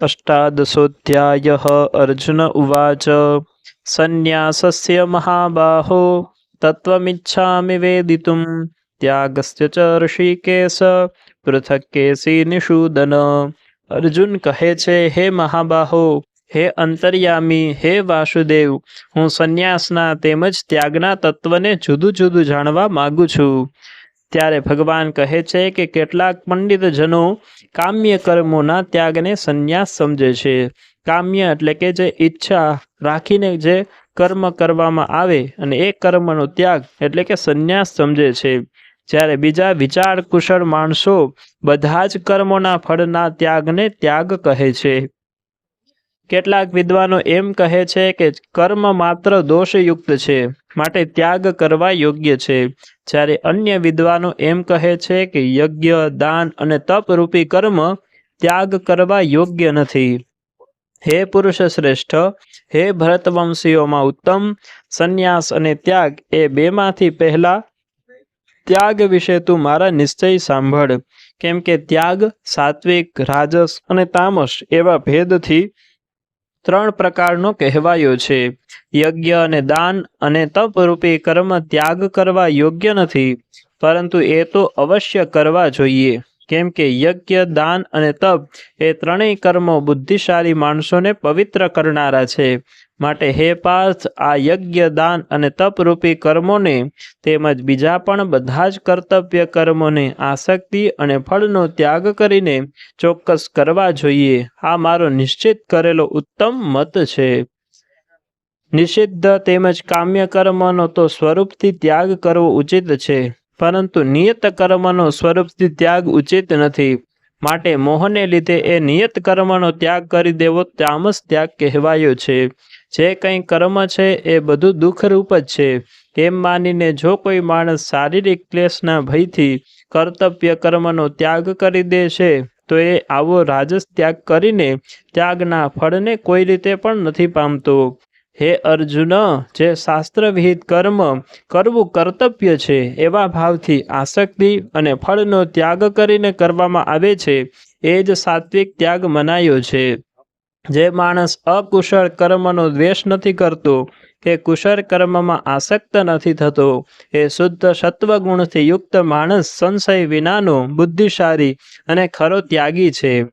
अष्टादशोऽध्यायः अर्जुन उवाच सन्न्यासस्य महाबाहो तत्त्वमिच्छामि वेदितुं त्यागस्य च ऋषिकेश પૃથક કેસી નિષૂદન અર્જુન કહે છે હે મહાબાહો હે અંતર્યામી હે વાસુદેવ હું સંન્યાસના તેમજ ત્યાગના તત્વને જુદું જુદું જાણવા માગું છું ત્યારે ભગવાન કહે છે કે કેટલાક પંડિતજનો કામ્ય કર્મોના ત્યાગને સંન્યાસ સમજે છે. કામ્ય એટલે કે જે ઈચ્છા રાખીને જે કર્મ કરવામાં આવે અને એ કર્મનો ત્યાગ એટલે કે સંન્યાસ સમજે છે. જ્યારે બીજા વિચાર કુશળ માણસો બધા જ કર્મોના ફળના ત્યાગને ત્યાગ કહે છે. કેટલાક વિદ્વાનો એમ કહે છે કે કર્મ માત્ર દોષયુક્ત છે, માટે ત્યાગ કરવા યોગ્ય છે. જ્યારે અન્ય વિદ્વાનો એમ કહે છે કે યજ્ઞ, દાન અને તપરૂપી કર્મ ત્યાગ કરવા યોગ્ય નથી. હે પુરુષ શ્રેષ્ઠ, હે ભરતવંશીઓમાં ઉત્તમ, સંન્યાસ અને ત્યાગ એ બેમાંથી પહેલા ત્યાગ વિશે તું મારા નિશ્ચય સાંભળ. કેમ કે ત્યાગ સાત્વિક, રાજસ અને તામસ એવા ભેદથી ત્રણ પ્રકારનો કહેવાયો છે. યજ્ઞ અને દાન અને તપરૂપી કર્મ ત્યાગ કરવા યોગ્ય નથી, પરંતુ એ તો અવશ્ય કરવા જોઈએ. કેમ કે યજ્ઞ, દાન અને તપ એ ત્રણેય કર્મો બુદ્ધિશાળી માણસોને પવિત્ર કરનારા છે. માટે હે પાર્થ, આ યજ્ઞ, દાન અને તપરૂપી કર્મોને તેમજ બીજા પણ બધા જ કર્તવ્ય કર્મોને આસક્તિ અને ફળનો ત્યાગ કરીને ચોક્કસ કરવા જોઈએ. આ મારો નિશ્ચિત કરેલો ઉત્તમ મત છે. નિષિદ્ધ તેમજ કામ્ય કર્મનો તો સ્વરૂપથી ત્યાગ કરવો ઉચિત છે. પરંતુ નિયત કર્મનો સ્વરૂપથી ત્યાગ ઉચિત નથી. માટે મોહને લીધે એ નિયત કર્મનો ત્યાગ કરી દેવો તામસ ત્યાગ કહેવાયો છે. જે કંઈ કર્મ છે એ બધું દુઃખરૂપ જ છે. એમ માનીને જો કોઈ માણસ શારીરિક ક્લેશના ભયથી કર્તવ્ય કર્મનો ત્યાગ કરી દે છે, તો એ આવો રાજસ ત્યાગ કરીને ત્યાગના ફળને કોઈ રીતે પણ નથી પામતો. હે અર્જુન, જે શાસ્ત્રવિહિત કર્મ કરવું કર્તવ્ય છે, એવા ભાવથી આસક્તિ અને ફળનો ત્યાગ કરીને કરવામાં આવે છે, એ જ સાત્વિક ત્યાગ મનાયો છે. જે માણસ અકુશળ કર્મનો દ્વેષ નથી કરતો, કે કુશળ કર્મમાં આસક્ત નથી થતો, એ શુદ્ધ સત્વગુણથી યુક્ત માણસ સંશય વિનાનો બુદ્ધિશાળી અને ખરો ત્યાગી છે.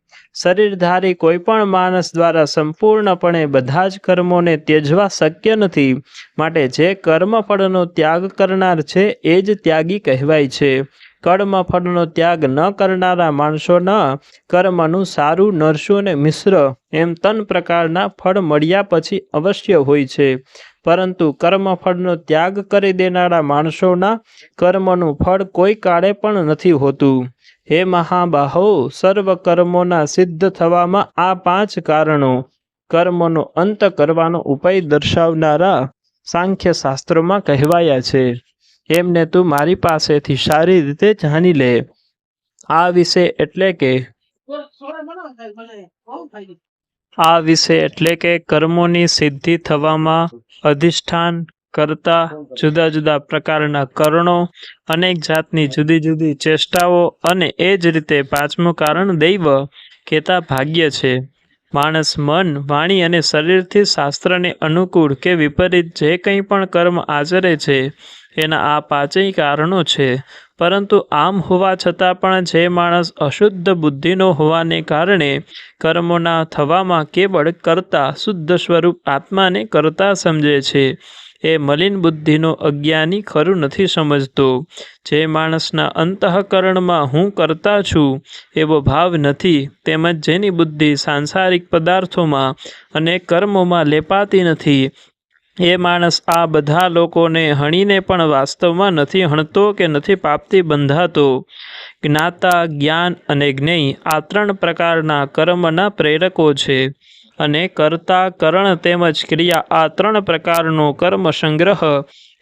શરીરધારી કોઈ પણ માણસ દ્વારા સંપૂર્ણપણે બધા જ કર્મોને ત્યજવા શક્ય નથી. માટે જે કર્મફળનો ત્યાગ કરનાર છે, એ જ ત્યાગી કહેવાય છે. કર્મફળનો ત્યાગ ન કરનારા માણસોના કર્મનું સારું નરસું અને મિશ્ર, એમ તન પ્રકારના ફળ મળ્યા પછી અવશ્ય હોય છે. પરંતુ કર્મફળનો ત્યાગ કરી દેનારા માણસોના કર્મનું ફળ કોઈ કાળે પણ નથી હોતું. હે મહાબાહો, સર્વ કર્મોના સિદ્ધ થવામાં આ પાંચ કારણો. કર્મનો અંત કરવાનો ઉપાય દર્શાવનારા સાંખ્ય શાસ્ત્રોમાં કહેવાયા છે. એમને તું મારી પાસેથી સારી રીતે જાણી લે. આ વિશે એટલે કે આ વિશે એટલે કે કર્મોની સિદ્ધિ થવામાં અધિષ્ઠાન કરતા જુદા જુદા પ્રકારના કરણો, અનેક જાતની જુદી જુદી ચેષ્ટાઓ અને એ જ રીતે પાંચમું કારણ દૈવ કહેતા ભાગ્ય છે. માણસ મન, વાણી અને શરીરથી શાસ્ત્રને અનુકૂળ કે વિપરીત જે કંઈ પણ કર્મ આચરે છે એના આ પાંચેય કારણો છે. પરંતુ આમ હોવા છતાં પણ જે માણસ અશુદ્ધ બુદ્ધિનો હોવાને કારણે કર્મોના થવામાં કેવળ કરતા શુદ્ધ સ્વરૂપ આત્માને કરતા સમજે છે. એ મલિન બુદ્ધિનો અજ્ઞાની ખરું નથી સમજતો. જે માણસના અંતઃકરણમાં હું કરતા છું, એવો ભાવ નથી. તેમજ જેની બુદ્ધિ સાંસારિક પદાર્થોમાં અને કર્મોમાં લેપાતી નથી એ માણસ આ બધા લોકોને હણીને પણ વાસ્તવમાં નથી હણતો કે નથી પાપથી બંધાતો. જ્ઞાતા, જ્ઞાન અને જ્ઞેય આ ત્રણ પ્રકારના કર્મના પ્રેરકો છે અને કર્તા, કરણ તેમજ ક્રિયા આ ત્રણ પ્રકારનો કર્મ સંગ્રહ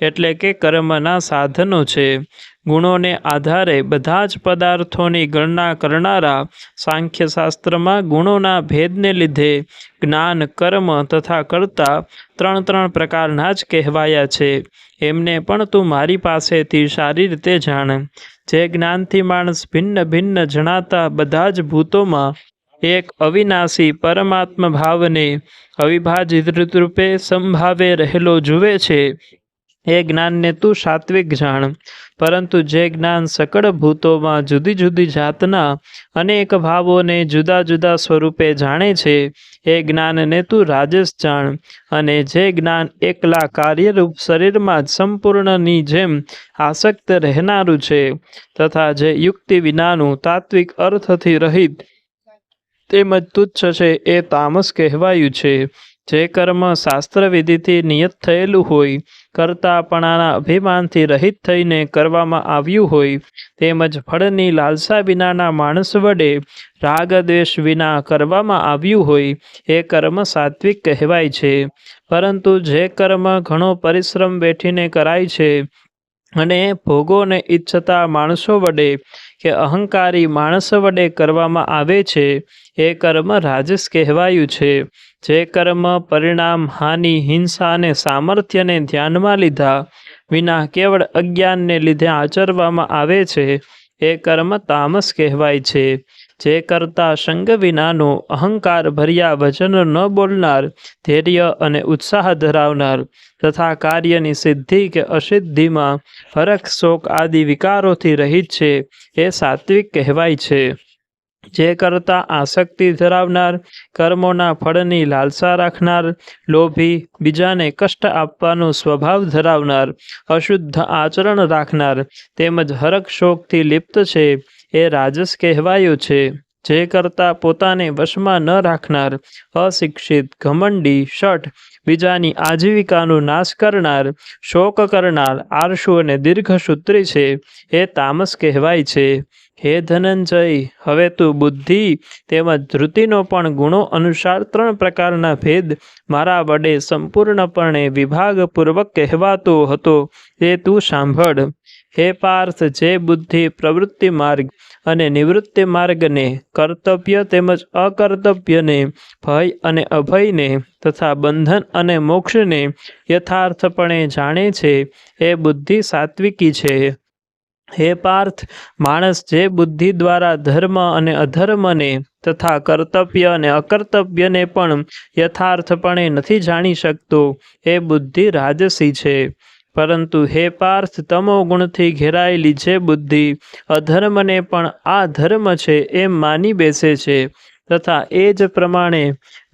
એટલે કે કર્મના સાધનો છે. ગુણોને આધારે બધા જ પદાર્થોની ગણના કરનારા સાંખ્યશાસ્ત્રમાં ગુણોના ભેદને લીધે જ્ઞાન, કર્મ તથા કરતા ત્રણ ત્રણ પ્રકારના જ કહેવાયા છે. એમને પણ તું મારી પાસેથી સારી રીતે જાણ. જે જ્ઞાનથી માણસ ભિન્ન ભિન્ન જણાતા બધા જ ભૂતોમાં એક અવિનાશી પરમાત્મા ભાવને અવિભાજિત રૂપે સંભાવે રહેલો જુએ છે. એ જ્ઞાનને તું સાત્વિક જાણ. પરંતુ જે જ્ઞાન સકળ ભૂતોમાં જુદી જુદી જાતના અનેક ભાવોને જુદા જુદા સ્વરૂપે જાણે છે, એ જ્ઞાનને તું રાજસ જાણ. અને જે જ્ઞાન એકલા કાર્યરૂપ શરીરમાં જ સંપૂર્ણની જેમ આસક્ત રહેનારું છે, તથા જે યુક્તિ વિનાનું તાત્વિક અર્થથી રહિત તેમજ તુચ્છ છે, એ તામસ કહેવાયું છે. જે કર્મ શાસ્ત્ર વિધિથી નિયત થયેલું હોય, કરતાપણાના અભિમાનથી રહિત થઈને કરવામાં આવ્યું હોય, તેમજ ફળની લાલસા વિનાના માણસ વડે રાગદ્વેષ વિના કરવામાં આવ્યું હોય, એ કર્મ સાત્વિક કહેવાય છે. પરંતુ જે કર્મ ઘણો પરિશ્રમ બેઠીને કરાય છે અને ભોગોને ઈચ્છતા માણસો વડે કે અહંકારી માણસ વડે કરવામાં આવે છે, એ કર્મ રાજસ કહેવાયું છે. જે કર્મ, પરિણામ, હાનિ, હિંસા અને સામર્થ્યને ધ્યાનમાં લીધા વિના કેવળ અજ્ઞાનને લીધે આચરવામાં આવે છે, એ કર્મ તામસ કહેવાય છે. જે કરતા સંગ વિનાનો અહંકાર ભર્યા વચન ન બોલનાર, ધૈર્ય અને ઉત્સાહ ધરાવનાર તથા કાર્યની સિદ્ધિ કે અસિદ્ધિમાં ફરક, શોક આદિ વિકારોથી રહિત છે, એ સાત્વિક કહેવાય છે. જે કરતા આસક્તિ ધરાવનાર, કર્મોના ફળની લાલસા રાખનાર, લોભી, બીજાને કષ્ટ આપવાનો સ્વભાવ ધરાવનાર, અશુદ્ધ આચરણ રાખનાર, તેમજ હરક શોકથી લિપ્ત છે, એ રાજસ કહેવાયો છે. જે કરતા પોતાને વશમાં ન રાખનાર, અશિક્ષિત, ઘમંડી, શઠ, બીજાની આજીવિકાનો નાશ કરનાર, શોક કરનાર આરશુ અને દીર્ઘસૂત્રી છે, એ તામસ કહેવાય છે. હે ધનંજય, હવે તું બુદ્ધિ તેમજ ધૃતિનો પણ ગુણો અનુસાર ત્રણ પ્રકારના ભેદ મારા વડે સંપૂર્ણપણે વિભાગપૂર્વક કહેવાતો હતો, તે તું સાંભળ. હે પાર્થ, જે બુદ્ધિ પ્રવૃત્તિ માર્ગ અને નિવૃત્તિ માર્ગને, કર્તવ્ય તેમજ અકર્તવ્યને, ભય અને અભયને તથા બંધન અને મોક્ષને યથાર્થપણે જાણે છે, એ બુદ્ધિ સાત્વિકી છે. હે પાર્થ, માણસ જે બુદ્ધિ દ્વારા ધર્મ અને અધર્મને તથા કર્તવ્ય અને અકર્તવ્યને પણ યથાર્થપણે નથી જાણી શકતો, એ બુદ્ધિ રાજસી છે. પરંતુ હે પાર્થ, તમો ગુણથી ઘેરાયેલી જે બુદ્ધિ અધર્મને પણ આ ધર્મ છે એમ માની બેસે છે. તથા એ જ પ્રમાણે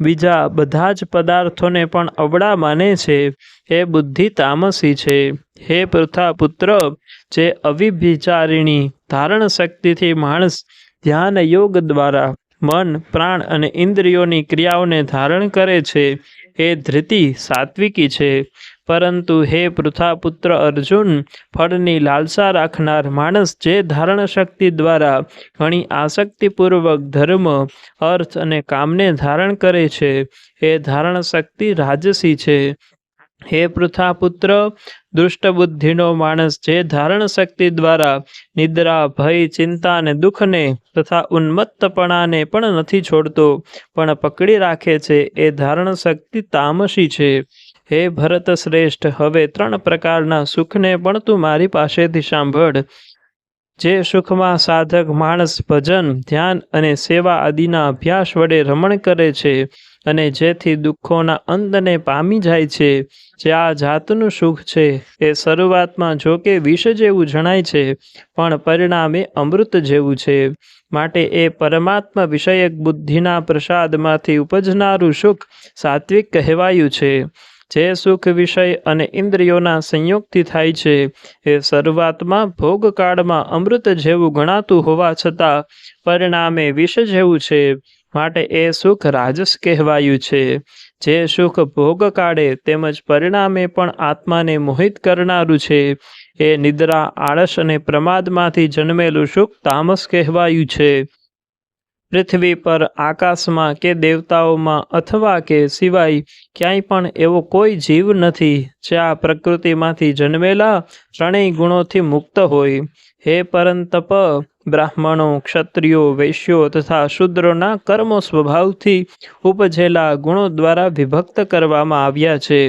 બીજા બધા જ પદાર્થોને પણ અવળા માને છે. એ બુદ્ધિ તામસી છે. હે પૃથા પુત્ર જે અવિભિચારિણી ધારણ શક્તિથી માણસ ધ્યાન યોગ દ્વારા મન, પ્રાણ અને ઇન્દ્રિયોની ક્રિયાઓને ધારણ કરે છે, એ ધૃતિ સાત્વિકી છે. પરંતુ હે પૃથાપુત્ર અર્જુન, ફળની લાલસા રાખનાર માણસ જે ધારણ શક્તિ દ્વારા ઘણી આસક્તિપૂર્વક ધર્મ, અર્થ અને કામને ધારણ કરે છે, એ ધારણ શક્તિ રાજસી છે. હે પૃથાપુત્ર, દુષ્ટબુદ્ધિનો માણસ જે ધારણ શક્તિ દ્વારા નિદ્રા, ભય, ચિંતા અને દુઃખને તથા ઉન્મત્તપણાને પણ નથી છોડતો, પણ પકડી રાખે છે, એ ધારણ શક્તિ તામસી છે. હે ભરત શ્રેષ્ઠ, હવે ત્રણ પ્રકારના સુખને પણ તું મારી પાસેથી સાંભળ. જે સુખમાં સાધક, માણસ, ભજન, ધ્યાન અને સેવા આદિના અભ્યાસ વડે રમણ કરે છે અને જેથી દુઃખોના અંતને પામી જાય છે, જે આ જાતનું સુખ છે, એ શરૂઆતમાં જો કે વિષ જેવું જણાય છે, પણ પરિણામે અમૃત જેવું છે. માટે એ પરમાત્મા વિષયક બુદ્ધિના પ્રસાદમાંથી ઉપજનારું સુખ સાત્વિક કહેવાયું છે. જે સુખ વિષય અને ઇન્દ્રિયોના સંયોગથી થાય છે, એ શરૂઆતમાં ભોગકાળમાં અમૃત જેવું ગણાતું હોવા છતાં પરિણામે વિષ જેવું છે. માટે એ સુખ રાજસ કહેવાયું છે. જે સુખ ભોગ કાઢે તેમજ પરિણામે પણ આત્માને મોહિત કરનારું છે. એ નિદ્રા, આળસ અને પ્રમાદમાંથી જન્મેલું સુખ તામસ કહેવાયું છે. પૃથ્વી પર આકાશમાં કે દેવતાઓમાં અથવા કે સિવાય ક્યાંય પણ એવો કોઈ જીવ નથી, જે આ પ્રકૃતિમાંથી જન્મેલા ત્રણેય ગુણોથી મુક્ત હોય. હે પરંતપ બ્રાહ્મણો, ક્ષત્રિયો, વૈશ્યો તથા શુદ્રોના કર્મો સ્વભાવથી ઉપજેલા ગુણો દ્વારા વિભક્ત કરવામાં આવ્યા છે.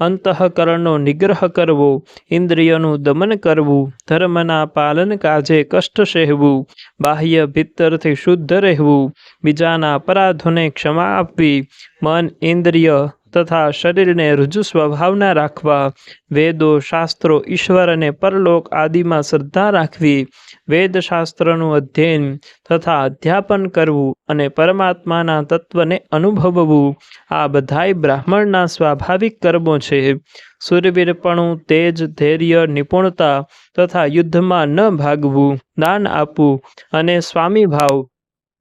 અંતઃકરણનો નિગ્રહ કરવો, ઇન્દ્રિયોનું દમન કરવું, ધર્મના પાલન કાજે કષ્ટ સહેવું, બાહ્ય ભીતરથી શુદ્ધ રહેવું, બીજાના અપરાધોને ક્ષમા આપવી, મન, ઇન્દ્રિય તથા શરીરને રુજુ સ્વભાવના રાખવા, વેદો, શાસ્ત્રો, ઈશ્વર અને પરલોક આદિમાં શ્રદ્ધા રાખવી વેદશાસ્ત્રનું અધ્યયન તથા અધ્યાપન કરવું અને પરમાત્માના તત્વને અનુભવવું, આ બધાય બ્રાહ્મણના સ્વાભાવિક કર્મો છે. સુરવીરપણું, તેજ, ધૈર્ય, નિપુણતા તથા યુદ્ધમાં ન ભાગવું, દાન આપવું અને સ્વામીભાવ,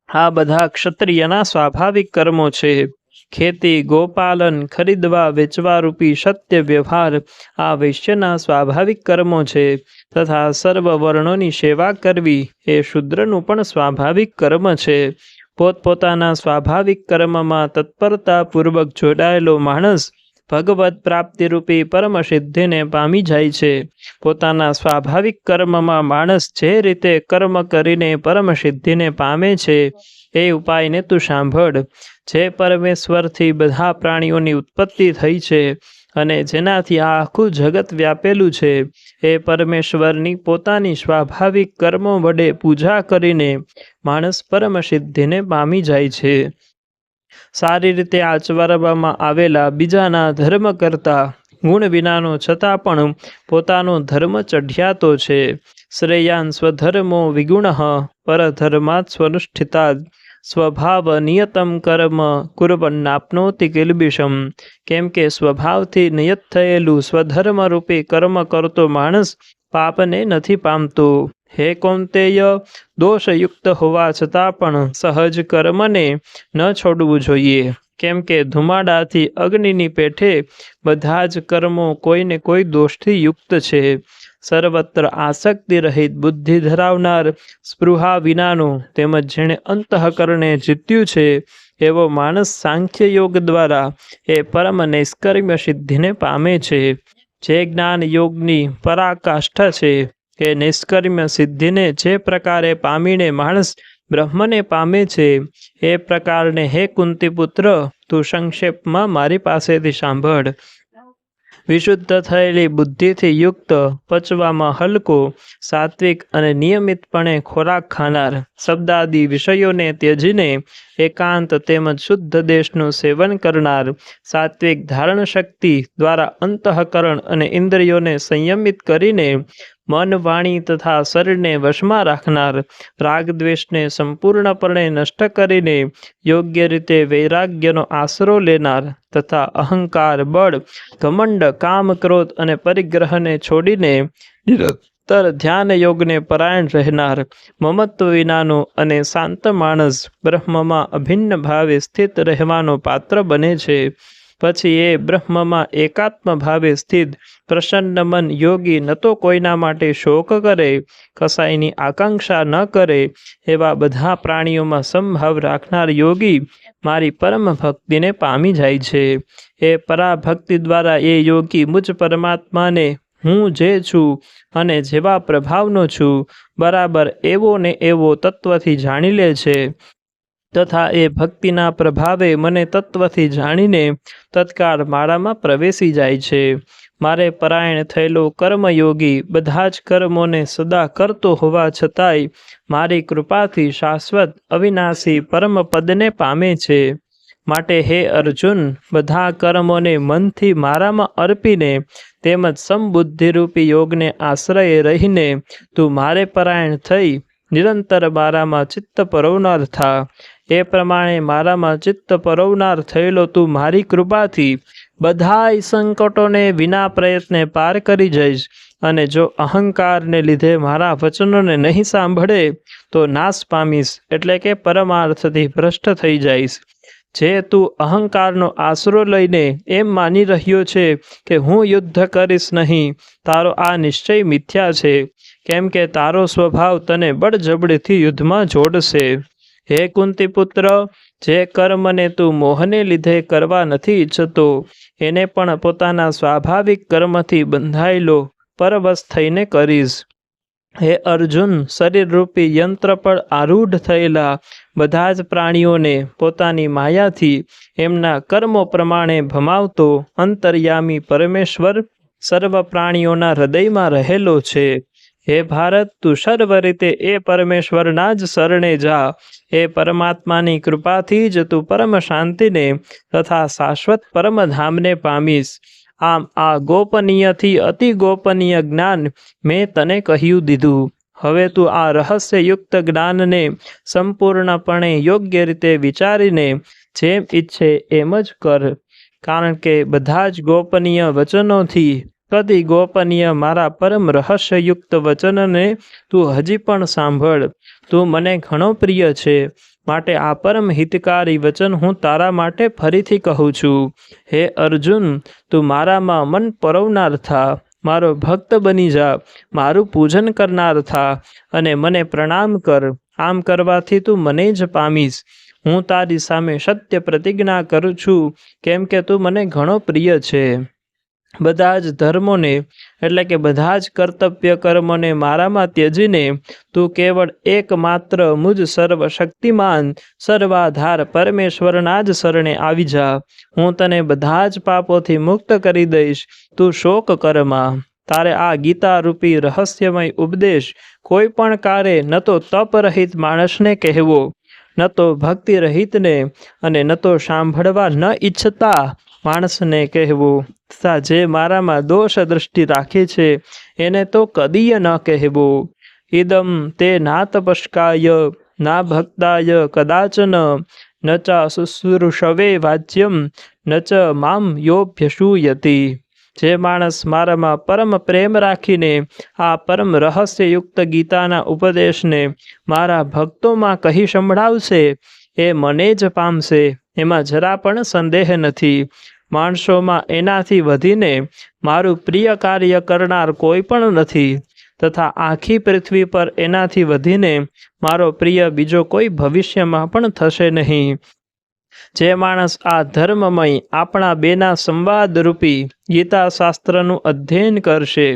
આ બધા ક્ષત્રિયના સ્વાભાવિક કર્મો છે. ખેતી ગોપાલન, ખરીદવા, વેચવા રૂપી સત્ય વ્યવહાર, આ વૈશ્યના સ્વાભાવિક કર્મો છે તથા સર્વ વર્ણોની સેવા કરવી એ શુદ્રનું પણ સ્વાભાવિક કર્મ છે. પોતપોતાના સ્વાભાવિક કર્મમાં તત્પરતાપૂર્વક જોડાયેલો માણસ ભગવત પ્રાપ્તિરૂપી પરમ સિદ્ધિને પામી જાય છે. પોતાના સ્વાભાવિક કર્મમાં માણસ જે રીતે કર્મ કરીને પરમ સિદ્ધિને પામે છે એ ઉપાયને તું સાંભળ. જે પરમેશ્વરથી બધા પ્રાણીઓની ઉત્પત્તિ થઈ છે અને જેનાથી આ આખું જગત વ્યાપેલું છે, એ પરમેશ્વરની પોતાની સ્વાભાવિક કર્મો વડે પૂજા કરીને માણસ પરમ સિદ્ધિને પામી જાય છે. સારી રીતે આચરવામાં આવેલા બીજાના ધર્મ કરતાં ગુણ વિનાનો છતાં પણ પોતાનો ધર્મ ચઢિયાતો છે. શ્રેયાન સ્વધર્મો વિગુણ પરધર્માત સ્વનુષ્ઠિતા સ્વભાવ નિયતમ કર્મ કુર્વન્નાપ્નોતિ કિલબિષમ. કેમ કે સ્વભાવથી નિયત થયેલું સ્વધર્મરૂપે કર્મ કરતો માણસ પાપને નથી પામતો. હે કૌંતેય, દોષયુક્ત હોવા છતાં પણ સહજ કર્મને ન છોડવું જોઈએ. કેમ કે ધુમાડાથી અગ્નિની પેઠે બધા જ કર્મો કોઈને કોઈ દોષથી યુક્ત છે. સર્વત્ર આસક્તિ રહિત બુદ્ધિ ધરાવનાર સ્પૃહા વિનાનો તેમજ જેણે અંતઃકરણે જીત્યું છે, એવો માણસ સાંખ્ય યોગ દ્વારા એ પરમ નૈષ્કર્મ્ય સિદ્ધિને પામે છે. જે જ્ઞાન યોગની પરાકાષ્ઠા છે, એ નિષ્કર્મ્ય સિદ્ધિને જે પ્રકારે પામીને માણસ બ્રહ્મને પામે છે, એ પ્રકારને હે કુંતીપુત્ર, તું સંક્ષેપમાં મારી પાસેથી સાંભળ. વિશુદ્ધ થયેલી બુદ્ધિથી યુક્ત, પચવામાં હલકો, સાત્વિક અને નિયમિતપણે ખોરાક ખાનાર શબ્દાદિ વિષયોને ત્યજીને એકાંત તેમજ શુદ્ધ દેશનું સેવન કરનાર સાત્વિક ધારણ શક્તિ દ્વારા અંતઃકરણ અને ઇન્દ્રિયોને સંયમિત કરીને મન, વાણી તથા શરીરને વશમાં રાખનાર રાગદ્વેષને સંપૂર્ણપણે નષ્ટ કરીને યોગ્ય રીતે વૈરાગ્યનો આશરો લેનાર તથા અહંકાર, બળ, ઘમંડ, કામ, ક્રોધ અને પરિગ્રહને છોડીને તર ધ્યાન યોગને પરાયણ રહેનાર મમત્વ વિનાનો અને શાંત માણસ બ્રહ્મમાં અભિન્ન ભાવે સ્થિત રહેવાનો પાત્ર બને છે. પછી એ બ્રહ્મમાં એકાત્મ ભાવે સ્થિત પ્રસન્ન મન યોગી ન તો કોઈના માટે શોક કરે, કસાઈની આકાંક્ષા ન કરે એવા બધા પ્રાણીઓમાં સંભાવ રાખનાર યોગી મારી પરમ ભક્તિને પામી જાય છે. એ પરાભક્તિ દ્વારા એ યોગી મુજ પરમાત્માને હું જે છું અને જેવા પ્રભાવનો છું, બરાબર એવો ને એવો તત્વથી જાણી લે છે. તથા એ ભક્તિના પ્રભાવે મને તત્વથી જાણીને તત્કાળ મારામાં પ્રવેશી જાય છે. મારે પરાયણ થયેલો કર્મયોગી બધા જ કર્મોને સદા કરતો હોવા છતાંય મારી કૃપાથી શાશ્વત અવિનાશી પરમ પામે છે. માટે હે અર્જુન, બધા કર્મોને મનથી મારામાં અર્પીને તેમજ સમબુદ્ધિરૂપી યોગને આશ્રય રહીને તું મારે પરાયણ થઈ, નિરંતર મારામાં ચિત્ત પરોવનાર થા. એ પ્રમાણે મારામાં ચિત્ત પરોવનાર થયેલો તું મારી કૃપાથી બધાય સંકટોને વિના પ્રયત્ને પાર કરી જઈશ. અને જો અહંકારને લીધે મારા વચનોને નહીં સાંભળે, તો નાશ પામીશ, એટલે કે પરમાર્થથી ભ્રષ્ટ થઈ જઈશ. જે તું અહંકારનો આશરો લઈને એમ માની રહ્યો છે કે હું યુદ્ધ કરીશ નહીં, તારો આ નિશ્ચય મિથ્યા છે. કેમ કે તારો સ્વભાવ તને બળજબડીથી યુદ્ધમાં જોડશે. હે કુંતીપુત્ર જે કર્મને તું મોહને લીધે કરવા નથી ઈચ્છતો, એને પણ પોતાના સ્વાભાવિક કર્મથી બંધાયેલો પરવશ થઈને કરીશ. હે અર્જુન, શરીરરૂપી યંત્ર પર આરૂઢ થયેલા બધા જ પ્રાણીઓને પોતાની માયાથી એમના કર્મો પ્રમાણે ભમાવતો અંતર્યામી પરમેશ્વર સર્વ પ્રાણીઓના હૃદયમાં રહેલો છે. હે ભારત, તું સર્વ રીતે એ પરમેશ્વરના જ શરણે જા. એ પરમાત્માની કૃપાથી જ તું પરમ શાંતિને તથા શાશ્વત પરમધામને પામીશ. આમ આ ગોપનીયથી અતિ ગોપનીય જ્ઞાન મેં તને કહ્યું દીધું. હવે તું આ રહસ્યયુક્ત જ્ઞાનને સંપૂર્ણપણે યોગ્ય રીતે વિચારીને જેમ ઈચ્છે એમ જ કર. કારણ કે બધા જ ગોપનીય વચનોથી કદી ગોપનીય મારા પરમ રહસ્યયુક્ત વચનને તું હજી પણ સાંભળ. તું મને ઘણો પ્રિય છે. માટે આ પરમ હિતકારી વચન હું તારા માટે ફરીથી કહું છું. હે અર્જુન, તું મારામાં મન પરવનાર થા. મારો ભક્ત બની જા. મારું પૂજન કરનાર થા અને મને પ્રણામ કર. આમ કરવાથી તું મને જ પામીશ. હું તારી સામે સત્ય પ્રતિજ્ઞા કરું છું. કેમ કે તું મને ઘણો પ્રિય છે. બધા જ ધર્મોને, એટલે કે બધા જ કર્તવ્ય કર્મોને મારામાં ત્યજીને, તું કેવળ એકમાત્ર મુજ સર્વશક્તિમાન, સર્વાધાર પરમેશ્વરના જ શરણે આવી જા. હું તને બધા જ પાપોથી મુક્ત કરી દઈશ. તું શોક કરમાં. તારે આ ગીતા રૂપી રહસ્યમય ઉપદેશ કોઈ પણ કારે ન તો તપરહિત માણસને કહેવો, ન તો ભક્તિ રહિતને અને ન તો સાંભળવા ન ઈચ્છતા માણસને કહેવું તથા જે મારામાં દોષ દૃષ્ટિ રાખે છે, એને તો કદીય ન કહેવું. ઇદમ તે ના તપસ્કાય, ના ભક્તાય કદાચન, ન ચ શુશ્રુષવે વાચ્યમ, ન ચ મામ યોભ્યસૂયતી. જે માણસ મારામાં પરમ પ્રેમ રાખીને, આ પરમ રહસ્યયુક્ત ગીતાના ઉપદેશને મારા ભક્તોમાં કહી સંભળાવશે, એ મને જ પામશે. એમાં જરા પણ સંદેહ નથી. માણસોમાં એનાથી વધીને મારું પ્રિય કાર્ય કરનાર કોઈ પણ નથી તથા આખી પૃથ્વી પર એનાથી વધીને મારો પ્રિય બીજો કોઈ ભવિષ્યમાં પણ થશે નહીં. જે માણસ આ ધર્મમય આપણા બેના સંવાદરૂપી ગીતા શાસ્ત્રનું અધ્યયન કરશે,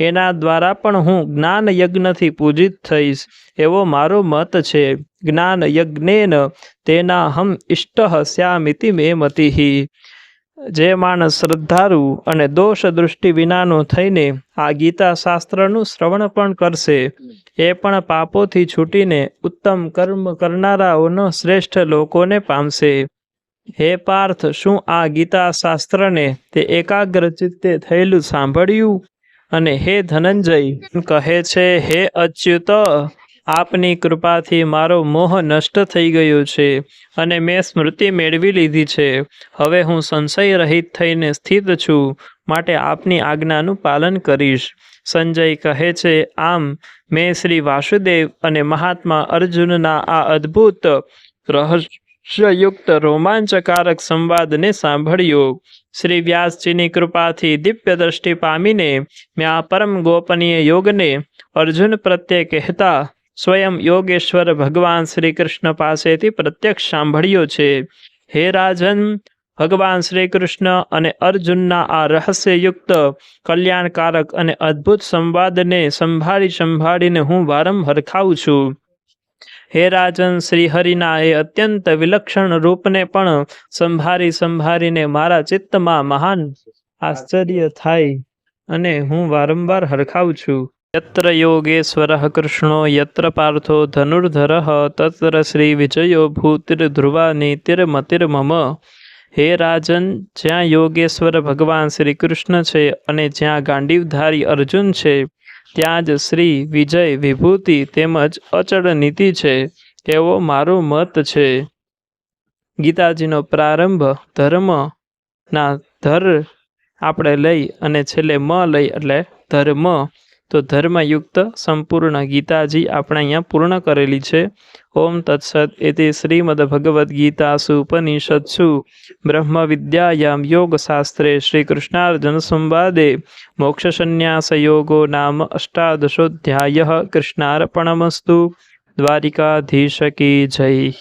એના દ્વારા પણ હું જ્ઞાન યજ્ઞથી પૂજિત થઈશ એવો મારો મત છે. જ્ઞાન યજ્ઞેન તેના હમ ઇષ્ટ સ્યામિતિ મે મતિહી જે માણસ શ્રદ્ધાળુ અને દોષ દૃષ્ટિ વિનાનો થઈને આ ગીતા શાસ્ત્રનું શ્રવણ પણ કરશે. એ પણ પાપોથી છૂટીને ઉત્તમ કર્મ કરનારાઓનો શ્રેષ્ઠ લોકોને પામશે. હે પાર્થ, શું આ ગીતા શાસ્ત્રને તે એકાગ્ર ચિત્તે થયેલું સાંભળ્યું? અને હે ધનંજય, કહે છે, હે અચ્યુત આપની કૃપાથી મારો મોહ નષ્ટ થઈ ગયો છે અને મેં સ્મૃતિ મેળવી લીધી છે. હવે હું સંશય રહિત થઈને સ્થિત છું, માટે આપની આજ્ઞાનું પાલન કરીશ. સંજય કહે છે, આમ, મેં શ્રી વાસુદેવ અને મહાત્મા અર્જુનના આ અદ્ભુત, રહસ્યયુક્ત રોમાંચકારક સંવાદને સાંભળ્યો. શ્રી વ્યાસજીની કૃપાથી દિવ્ય દ્રષ્ટિ પામીને મેં આ પરમ ગોપનીય યોગને અર્જુન પ્રત્યે કહેતા સ્વયં યોગેશ્વર ભગવાન શ્રી કૃષ્ણ પાસેથી પ્રત્યક્ષ સાંભળ્યો છે. હે રાજન, ભગવાન શ્રી કૃષ્ણ અને અર્જુનના આ રહસ્યયુક્ત, કલ્યાણકારક અને અદ્ભુત સંવાદને સંભાળી સંભાળીને હું વારંવાર ખાઉં છું. હે રાજન શ્રી હરિના એ અત્યંત વિલક્ષણ રૂપને પણ સંભાળી સંભાળીને મારા ચિત્તમાં મહાન આશ્ચર્ય થાય અને હું વારંવાર હરખાઉં છું. યત્ર યોગેશ્વર કૃષ્ણો યત્ર પાર્થો ધનુર્ધર તત્ર શ્રી વિજયો ભૂતિર્ધ્રુવા નીતિર્મતિર્મમ હે રાજન જ્યાં યોગેશ્વર ભગવાન શ્રી કૃષ્ણ છે અને જ્યાં ગાંડીવધારી અર્જુન છે ત્યાં જ શ્રી વિજય વિભૂતિ તેમજ અચળ નીતિ છે એવો મારો મત છે ગીતાજીનો પ્રારંભ ધર્મના ધર આપણે લઈ અને છેલ્લે મ લઈ એટલે ધર્મ તો ધર્મયુક્ત સંપૂર્ણ ગીતાજી આપણે અહીંયા પૂર્ણ કરેલી છે. ઓમ તત્સત એતે શ્રીમદ ભગવદ્ ગીતાસુ ઉપનિષત્સુ. બ્રહ્મ વિદ્યાયામ યોગશાસ્ત્રે શ્રી કૃષ્ણાર્જુન સંવાદે મોક્ષસન્યાસ યોગો નામ અષ્ટાદશોધ્યાય કૃષ્ણાર્પણમસ્તુ. દ્વારિકાધીશકી જય.